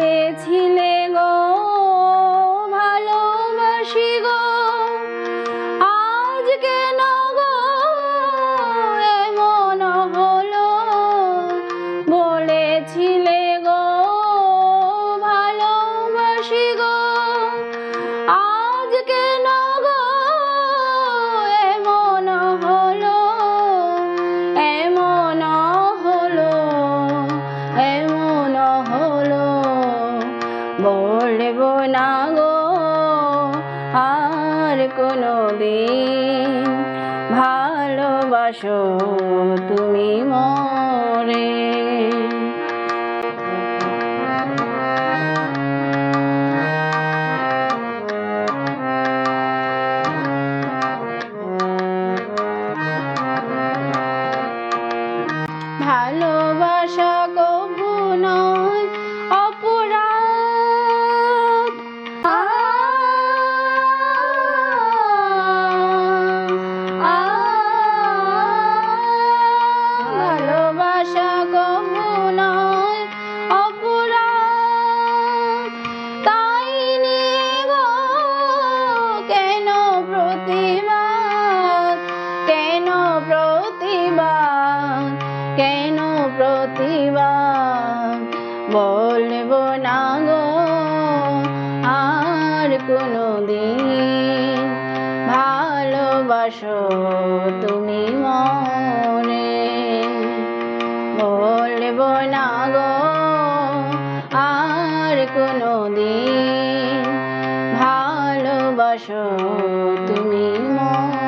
বলেছিলে বলব না গো আর কোনো দিন ভালোবাসো তুমি মরে। ভালোবাসা কবু কেন প্রতিবাদ? বলব না গো, আর কোনো দিন ভালোবাসো তুমি মনে। বলব না গো, আর কোনো দিন ভালোবাসো তুমি মনে।